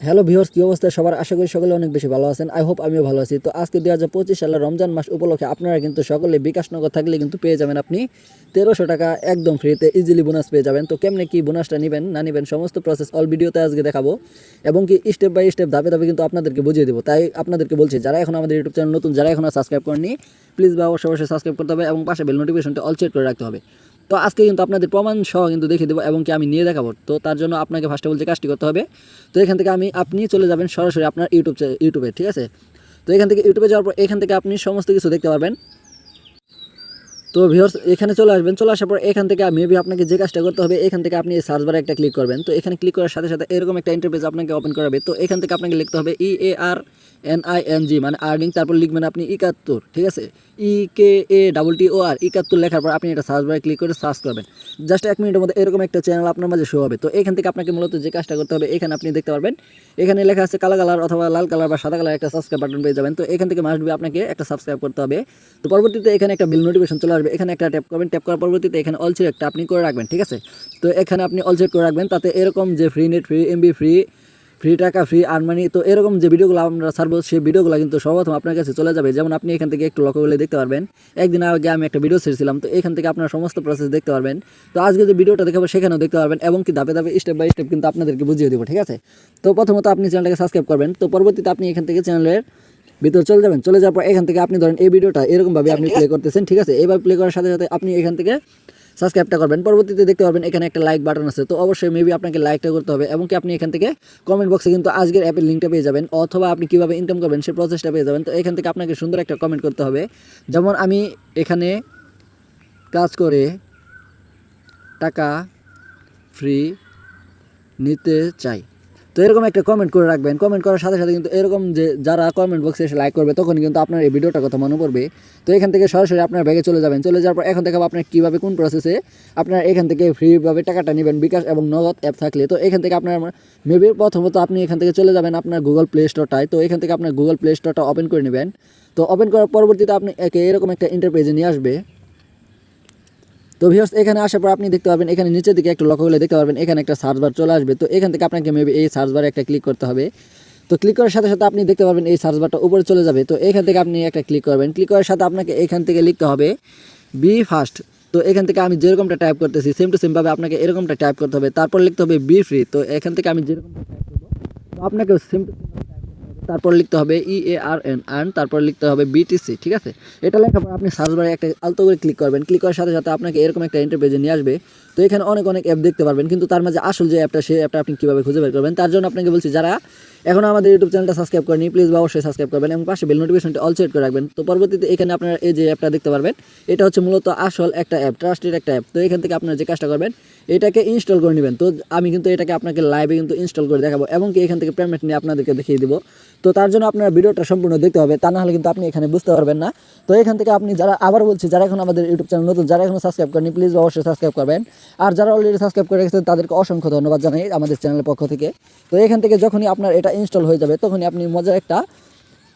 Hello viewers কী অবস্থা? সবার আশা করি সকলে অনেক বেশি ভালো আছেন। আই হোপ আমিও ভালো আছি। তো আজকে দুই হাজার পঁচিশ সালের রমজান মাস উপলক্ষে আপনারা কিন্তু সকলে বিকাশনগর থাকলে কিন্তু পেয়ে যাবেন আপনি তেরোশো টাকা একদম ফ্রিতে ইজিলি বোনাস পেয়ে যাবেন। তো কেমনে কি বোনাসটা নেবেন, না নেবেন সমস্ত প্রসেস অল ভিডিওতে আজকে দেখাবো। এবং কি স্টেপ বাই স্টেপ ধাপে ধাপে কিন্তু আপনাদেরকে বুঝিয়ে দেবো। তাই আপনাদেরকে বলছি, যারা এখন আমাদের ইউটিউব চ্যানেল নতুন, যারা এখনও সাবস্ক্রাইব করেনি প্লিজ বা অবশ্যই অবশ্যই সাবস্ক্রাইব করতে হবে এবং পাশে বেল নোটিফিকেশনটা অল চেক করে রাখতে হবে। তো আজকে কিন্তু আপনাদের প্রমাণ সহ কিন্তু দেখিয়ে দেবো এবং কি আমি নিয়ে দেখাবো। তো তার জন্য আপনাকে ফার্স্ট অফ কাজটি করতে হবে, তো এখান থেকে আমি, আপনি চলে যাবেন সরাসরি আপনার ইউটিউব ইউটিউবে ঠিক আছে? তো এখান থেকে ইউটিউবে যাওয়ার পর এখান থেকে আপনি সমস্ত কিছু দেখতে পারবেন। তো ভিউয়ার্স এখানে চলে আসবেন, চলে আসার পর এখান থেকে মেবি আপনাকে যে কাজটা করতে হবে, এখান থেকে আপনি সার্চ বারে একটা ক্লিক করবেন। তো এখানে ক্লিক করার সাথে সাথে এরকম একটা ইন্টারফেস আপনাকে ওপেন করাবে। তো এখান থেকে আপনাকে লিখতে হবে E A R N I N G মানে আর্নিং তারপর লিখবেন আপনি একাত্তর, ঠিক আছে? ই কে এ ডাবল টি ও আর একাত্তর লেখার পর আপনি এটা সার্চ বারে ক্লিক করে সার্চ করবেন। জাস্ট এক মিনিটের মধ্যে এরকম একটা চ্যানেল আপনার মাঝে শো হবে। তো এখান থেকে আপনাকে মূলত যে কাজটা করতে হবে, এখানে আপনি দেখতে পারবেন, এখানে লেখা আছে কালো কালার অথবা লাল কালার বা সাদা কালার একটা সাবস্ক্রাইব বাটন পেয়ে যাবেন। তো এখান থেকে মাস্ট বি আপনাকে একটা সাবস্ক্রাইব করতে হবে। তো পরবর্তীতে এখানে একটা বিল নোটিফিকেশন চলে আসবে। এখানে একটা ট্যাপ করবেন। ট্যাপ করার পরবর্তীতে এখানে অল একটা আপনি করে রাখবেন, ঠিক আছে? তো এখানে আপনি অল করে রাখবেন। তাতে এরকম যে free net free MB free free টাকা ফ্রি আর্মানি তো এরকম যে ভিডিওগুলো আমরা ছাড়বো সেই ভিডিওগুলো কিন্তু সর্বপ্রথম আপনার কাছে চলে যাবে। যেমন আপনি এখান থেকে একটু লক্ষ্য করলে দেখতে পারবেন একদিন আগে আমি একটা ভিডিও ছেড়েছিলাম তো এখান থেকে আপনার সমস্ত প্রসেস দেখতে পারবেন। তো আজকে যে ভিডিওটা দেখাবো সেখানেও দেখতে পারবেন এবং কি ধাপে ধাপে স্টেপ বাই স্টেপ কিন্তু আপনাদেরকে বুঝিয়ে দেবো ঠিক আছে? তো প্রথমত আপনি চ্যানেলটাকে সাবস্ক্রাইব করবেন তো পরবর্তীতে আপনি এখান থেকে চ্যানেলের ভিতরে চলে যাবেন চলে যাওয়ার পর এখান থেকে আপনি ধরেন এই ভিডিওটা এরকমভাবে আপনি প্লে করতেছেন ঠিক আছে? এইভাবে প্লে করার সাথে সাথে আপনি এখান থেকে সাবস্ক্রাইবটা করবেন। পরবর্তীতে দেখতে পারবেন এখানে একটা লাইক বাটন আছে। তো অবশ্যই মেবি আপনাকে লাইকটা করতে হবে এবং কি আপনি এখান থেকে কমেন্ট বক্সে কিন্তু আজকের অ্যাপের লিঙ্কটা পেয়ে যাবেন, অথবা আপনি কীভাবে ইনকাম করবেন সেই প্রসেসটা পেয়ে যাবেন। তো এখান থেকে আপনাকে সুন্দর একটা কমেন্ট করতে হবে। যেমন আমি এখানে কাজ করে টাকা ফ্রি নিতে চাই। তো এরকম একটা কমেন্ট করে রাখবেন। কমেন্ট করার সাথে সাথে কিন্তু এরকম যে যারা কমেন্ট বক্সে এসে লাইক করবে, তখন কিন্তু আপনার এই ভিডিওটার কথা মনে পড়বে। তো এখান থেকে সরাসরি আপনার ব্যাগে চলে যাবেন। চলে যাওয়ার পর এখন দেখাবো আপনার কীভাবে কোন প্রসেসে আপনার এখান থেকে ফ্রিভাবে টাকাটা নেবেন, বিকাশ এবং নগদ অ্যাপ থাকলে। তো এখান থেকে আপনার মেবি প্রথমত আপনি এখান থেকে চলে যাবেন আপনার গুগল প্লে স্টোরটায় তো এখান থেকে আপনার গুগল প্লে স্টোরটা ওপেন করে নেবেন। তো ওপেন করার পরবর্তীতে আপনি একে এরকম একটা ইন্টারপেজে নিয়ে আসবে। তো ভিউয়ার্স এখানে আসার পর আপনি দেখতে পাবেন এখানে নিচের দিকে একটু লক্ষ্য করলে দেখতে পারবেন, এখানে একটা সার্চ বার চলে আসবে। তো এখান থেকে আপনাকে মেবি এই সার্চ বারে একটা ক্লিক করতে হবে। তো ক্লিক করার সাথে সাথে আপনি দেখতে পারবেন এই সার্চ বারটা উপরে চলে যাবে। তো এখান থেকে আপনি একটা ক্লিক করবেন। ক্লিক করার সাথে আপনাকে এখান থেকে লিখতে হবে বি ফার্স্ট তো এখান থেকে আমি যেরকমটা টাইপ করতেছি সেম টু সেমভাবে আপনাকে এরকমটা টাইপ করতে হবে। তারপর লিখতে হবে বি ফ্রি তো এখান থেকে আমি যেরকমটা টাইপ করব, তো আপনাকে সেম টু তারপর লিখতে হবে E A R N earn তারপর লিখতে হবে বিটিসি ঠিক আছে? এটা লেখার পর আপনি সার্চ বারে একটা আলতো করে ক্লিক করবেন। ক্লিক করার সাথে সাথে আপনাকে এরকম একটা ইন্টারপেজে নিয়ে আসবে। তো এখানে অনেক অনেক অ্যাপ দেখতে পারবেন, কিন্তু তার মাঝে আসল যে অ্যাপটা সেই অ্যাপটা আপনি কীভাবে খুঁজে বের করবেন, তার জন্য আপনাকে বলছি যারা এখন আমাদের ইউটিউব চ্যানেলটা সাবস্ক্রাইব করেনি প্লিজ বা অবশ্যই সাবস্ক্রাইব করবেন, এবং পাশে বেল নোটিফিকেশনটা অল সেট করে রাখবেন। তো পরবর্তীতে এখানে আপনারা এই যে অ্যাপটা দেখতে পারবেন, এটা হচ্ছে মূলত আসল একটা অ্যাপ ট্রাস্টেড একটা অ্যাপ তো এখান থেকে আপনারা যে কাজটা করবেন, এটাকে ইনস্টল করে নেবেন। তো আমি কিন্তু এটাকে আপনাকে লাইভে কিন্তু ইনস্টল করে দেখাবো, এবং কি এখান থেকে পেমেন্ট নিয়ে আপনাদেরকে দেখিয়ে দিব। তো তার জন্য আপনার ভিডিওটা সম্পূর্ণ দেখতে হবে, তা না হলে কিন্তু আপনি এখানে বুঝতে পারবেন না। তো এখান থেকে আপনি যারা, আবার বলছি, যারা এখন আমাদের ইউটিউব চ্যানেল নতুন, যারা এখন সাবস্ক্রাইব করেনি প্লিজ অবশ্যই সাবস্ক্রাইব করবেন। আর যারা অলরেডি সাবস্ক্রাইব করে রেখেছেন, তাদেরকে অসংখ্য ধন্যবাদ জানাই আমাদের চ্যানেলের পক্ষ থেকে। তো এখান থেকে যখনই আপনার এটা ইনস্টল হয়ে যাবে, তখনই আপনি মজার একটা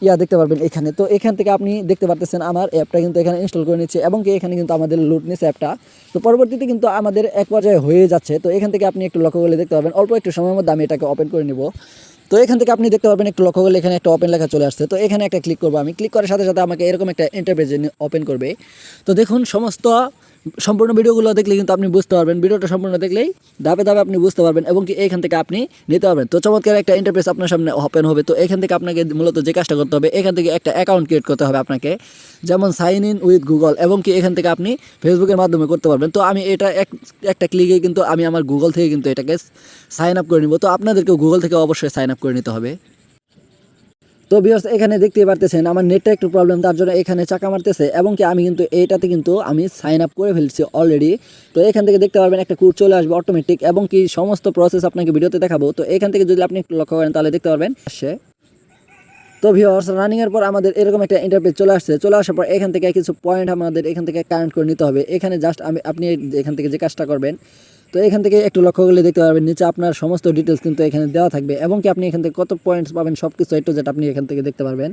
ইয়া দেখতে পারবেন এখানে। তো এখান থেকে আপনি দেখতে পারতেছেন আমার অ্যাপটা কিন্তু এখানে ইনস্টল করে নিচ্ছে, এবং কি এখানে কিন্তু আমাদের লুট নিচ্ছে অ্যাপটা তো পরবর্তীতে কিন্তু আমাদের এক পর্যায়ে হয়ে যাচ্ছে, তো এখান থেকে আপনি একটু লক্ষ্য করলে দেখতে পারবেন, অল্প একটু সময়ের মধ্যে আমি এটাকে ওপেন করে নিব। তো এখান থেকে আপনি দেখতে পারবেন একটু লক্ষ্য করলে এখানে একটা ওপেন লেখা চলে আসছে। তো এখানে একটা ক্লিক করব আমি। ক্লিক করার সাথে সাথে আমাকে এরকম একটা ইন্টারপ্রেজ ওপেন করবে। তো দেখুন, সমস্ত সম্পূর্ণ ভিডিওগুলো দেখলে কিন্তু আপনি বুঝতে পারবেন, ভিডিওটা সম্পূর্ণ দেখলেই ধাপে ধাপে আপনি বুঝতে পারবেন এবং কি এখান থেকে আপনি নিতে পারবেন। তো চমৎকার একটা ইন্টারফেস আপনার সামনে ওপেন হবে। তো এখান থেকে আপনাকে মূলত যে কাজটা করতে হবে, এখান থেকে একটা অ্যাকাউন্ট ক্রিয়েট করতে হবে আপনাকে। যেমন সাইন ইন উইথ গুগল এবং কি এখান থেকে আপনি ফেসবুকের মাধ্যমে করতে পারবেন। তো আমি এটা এক, একটা ক্লিকে কিন্তু আমি আমার গুগল থেকে কিন্তু এটাকে সাইন আপ করে নিব। তো আপনাদেরকেও গুগল থেকে অবশ্যই সাইন আপ করে নিতে হবে। তো বিয়স এখানে দেখতে পারতেছেন, আমার নেটটা একটু প্রবলেম তার জন্য এখানে চাকা মারতেছে, এবং কি আমি কিন্তু এইটাতে কিন্তু আমি সাইন আপ করে ফেলছি অলরেডি তো এখান থেকে দেখতে পারবেন, একটা কোড চলে আসবে অটোমেটিক এবং কি সমস্ত প্রসেস আপনাকে ভিডিওতে দেখাবো। তো এখান থেকে যদি আপনি একটু লক্ষ্য করেন, তাহলে দেখতে পারবেন সে তো ভিওর্স রানিংয়ের পর আমাদের এরকম একটা ইন্টারপেজ চলে আসছে, চলে আসার পর এখান থেকে কিছু পয়েন্ট আমাদের এখান থেকে কারেন্ট করে নিতে হবে। এখানে জাস্ট আমি, আপনি এখান থেকে যে কাজটা করবেন তো এখান থেকে একটু লক্ষ্য করলে দেখতে পারবেন নিচে আপনার সমস্ত ডিটেলস কিন্তু এখানে দেওয়া থাকবে। এবং কি আপনি এখান থেকে কত পয়েন্টস পাবেন সব কিছু একটু যেটা আপনি এখান থেকে দেখতে পারবেন।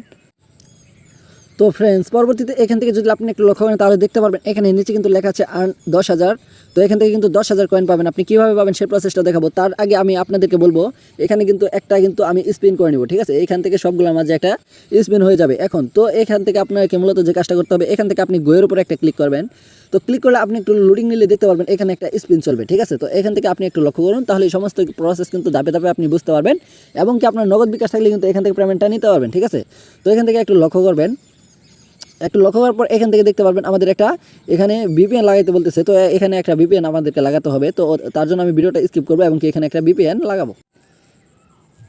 তো ফ্রেন্ডস পরবর্তীতে এখান থেকে যদি আপনি একটু লক্ষ্য করেন, তাহলে দেখতে পারবেন এখানে নিচে কিন্তু লেখা আছে আর্ন দশ হাজার। তো এখান থেকে কিন্তু দশ হাজার কয়েন পাবেন। আপনি কীভাবে পাবেন সেই প্রসেসটা দেখাবো। তার আগে আমি আপনাদেরকে বলব, এখানে কিন্তু একটা কিন্তু আমি স্পিন করে নিব, ঠিক আছে? এখান থেকে সবগুলোর মাঝে একটা স্পিন হয়ে যাবে। এখন, তো এখান থেকে আপনাকে মূলত যে কাজটা করতে হবে, এখান থেকে আপনি গোয়ের উপর একটা ক্লিক করবেন। তো ক্লিক করলে আপনি একটু লোডিং নিলে দেখতে পারবেন, এখানে একটা স্পিন চলবে, ঠিক আছে? তো এখান থেকে আপনি একটু লক্ষ্য করুন, তাহলে সমস্ত প্রসেস কিন্তু ধাপে ধাপে আপনি বুঝতে পারবেন। এবং কি আপনার নগদ বিকাশ থাকলে কিন্তু এখান থেকে পেমেন্টটা নিতে পারবেন, ঠিক আছে? তো এখান থেকে একটু লক্ষ্য করবেন। একটু লক্ষ্য করার পর এখান থেকে দেখতে পারবেন আমাদের একটা, এখানে বিপিএন লাগাইতে বলতেছে। তো এখানে একটা বিপিএন আমাদেরকে লাগাতে হবে। তো তার জন্য আমি ভিডিওটা স্কিপ করব এবং কি এখানে একটা বিপিএন লাগাবো।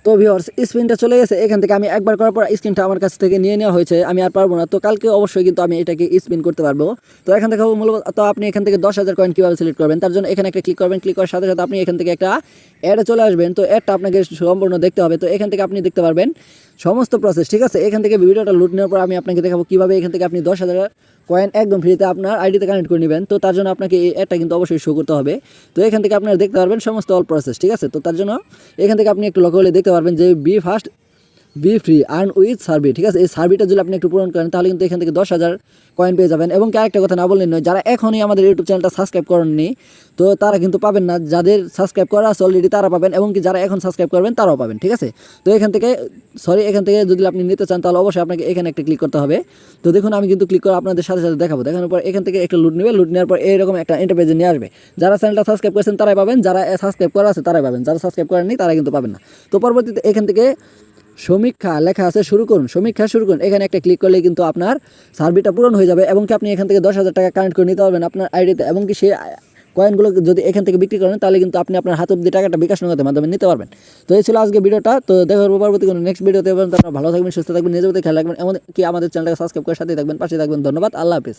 তো ভিওর্স স্ক্রিনটা চলে গেছে, এখান থেকে আমি একবার করার পর স্ক্রিনটা আমার কাছ থেকে নিয়ে নেওয়া হয়েছে, আমি আর পারব না। তো কালকে অবশ্যই কিন্তু আমি এটাকে স্পিন করতে পারব। তো এখান থেকে মূলত, তো আপনি এখান থেকে দশ হাজার কয়েন কীভাবে সিলেক্ট করবেন, তার জন্য এখানে একটা ক্লিক করবেন ক্লিক করার সাথে সাথে আপনি এখান থেকে একটা অ্যাডে চলে আসবেন। তো অ্যাডটা আপনাকে সম্পূর্ণ দেখতে হবে। তো এখান থেকে আপনি দেখতে পারবেন সমস্ত প্রসেস ঠিক আছে? এখান থেকে ভিডিওটা লুট নেওয়ার পর আমি আপনাকে দেখাবো কীভাবে এখান থেকে আপনি দশ হাজার কয়েন একদম ফ্রিতে আপনার আইডিতে কানেক্ট করে নেবেন। তো তার জন্য আপনাকে এই অ্যাডটা কিন্তু অবশ্যই শো করতে হবে। তো এখান থেকে আপনারা দেখতে পারবেন সমস্ত অল প্রসেস ঠিক আছে? তো তার জন্য এখান থেকে আপনি একটু লক্ষ্য হলে দেখতে পারবেন যে be first be free earn with সার্ভি ঠিক আছে? এই সার্ভিটা যদি আপনি একটু পূরণ করেন, তাহলে কিন্তু এখান থেকে দশ হাজার কয়েন পেয়ে যাবেন। এবং আরেকটা কথা না বললেন নয়, যারা এখনই আমাদের ইউটিউব চ্যানেলটা সাবস্ক্রাইব করেননি, তো তারা কিন্তু পাবেন না। যাদের সাবস্ক্রাইব করা আছে অলরেডি তারা পাবেন, এবং কি যারা এখন সাবস্ক্রাইব করবেন, তারাও পাবেন, ঠিক আছে? তো এখান থেকে সরি এখান থেকে যদি আপনি নিতে চান, তাহলে অবশ্যই আপনাকে এখানে একটা ক্লিক করতে হবে। তো দেখুন, আমি কিন্তু ক্লিক করে আপনাদের সাথে সাথে দেখাবো। দেখানোর পর এখান থেকে একটা লুট নেবে। লুট নেওয়ার পর এরকম একটা ইন্টারপেজে নিয়ে আসবে। যারা চ্যানেলটা সাবস্ক্রাইব করেছেন, তারাই পাবেন। যারা সাবস্ক্রাইব করা আছে, তারাই পাবেন। যারা সাবস্ক্রাইব করেননি, তারা কিন্তু পাবেন না। তো পরবর্তীতে এখান থেকে সমীক্ষা লেখা আছে, শুরু করুন, সমীক্ষা শুরু করুন। এখানে একটা ক্লিক করলে কিন্তু আপনার সার্ভিটা পূরণ হয়ে যাবে এবং কি আপনি এখান থেকে দশ হাজার টাকা কানেক্ট করে নিতে পারবেন আপনার আইডিতে এবং কি সেই কয়েনগুলো যদি এখান থেকে বিক্রি করেন, তাহলে কিন্তু আপনি আপনার হাত অব্দি টাকাটা বিকাশ নগদের মাধ্যমে নিতে পারবেন। তো এই ছিল আজকে ভিডিওটা। তো দেখা পরবর্তী কোনো নেক্সট ভিডিওতে পারেন আপনারা ভালো থাকবেন, সুস্থ থাকবেন, নিজের প্রতি খেয়াল রাখবেন। এমন কি আমাদের চ্যানেলটাকে সাবস্ক্রাইব করে সাথে থাকবেন পাশে থাকবেন। ধন্যবাদ, আল্লাহ হাফিজ।